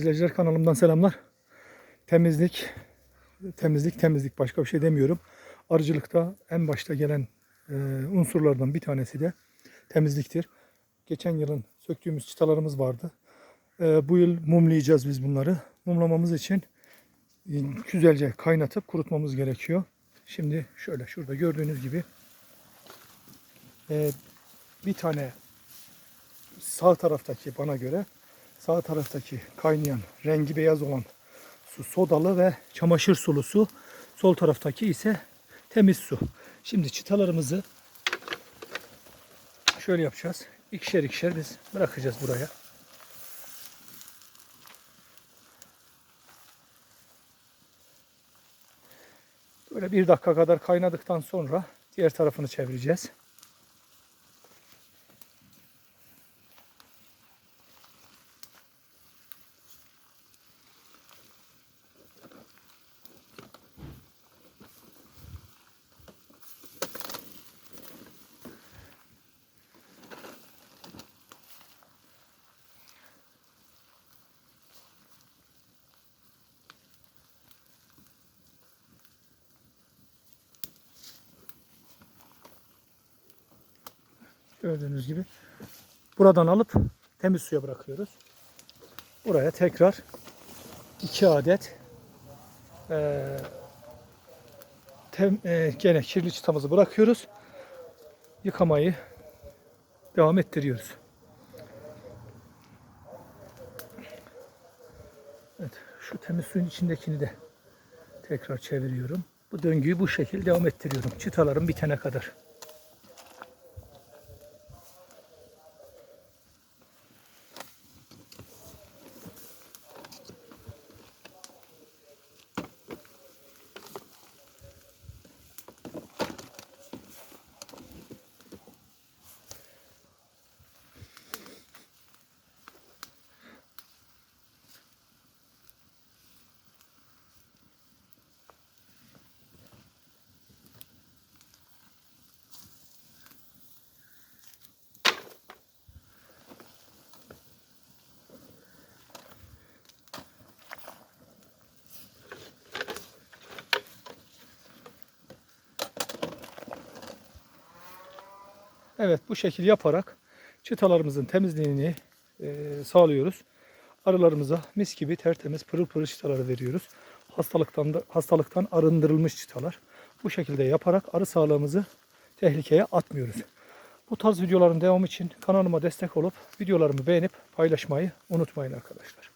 İzleyiciler kanalımdan selamlar. Temizlik, temizlik, temizlik başka bir şey demiyorum. Arıcılıkta en başta gelen e, unsurlardan bir tanesi de temizliktir. Geçen yılın söktüğümüz çıtalarımız vardı. E, bu yıl mumlayacağız biz bunları. Mumlamamız için güzelce kaynatıp kurutmamız gerekiyor. Şimdi şöyle şurada gördüğünüz gibi e, bir tane sağ taraftaki bana göre sağ taraftaki kaynayan rengi beyaz olan su sodalı ve çamaşır sulu su. Sol taraftaki ise temiz su. Şimdi çıtalarımızı şöyle yapacağız. İkişer ikişer biz bırakacağız buraya. Böyle bir dakika kadar kaynadıktan sonra diğer tarafını çevireceğiz. Gördüğünüz gibi. Buradan alıp temiz suya bırakıyoruz. Buraya tekrar iki adet eee tem, eee, gene kirli çıtamızı bırakıyoruz. Yıkamayı devam ettiriyoruz. Evet, şu temiz suyun içindekini de tekrar çeviriyorum. Bu döngüyü bu şekilde devam ettiriyorum. Çıtalarım bitene kadar. Evet bu şekil yaparak çıtalarımızın temizliğini e, sağlıyoruz. Arılarımıza mis gibi tertemiz pırıl pırıl çıtaları veriyoruz. Hastalıktan da, hastalıktan arındırılmış çıtalar. Bu şekilde yaparak arı sağlığımızı tehlikeye atmıyoruz. Bu tarz videoların devamı için kanalıma destek olup videolarımı beğenip paylaşmayı unutmayın arkadaşlar.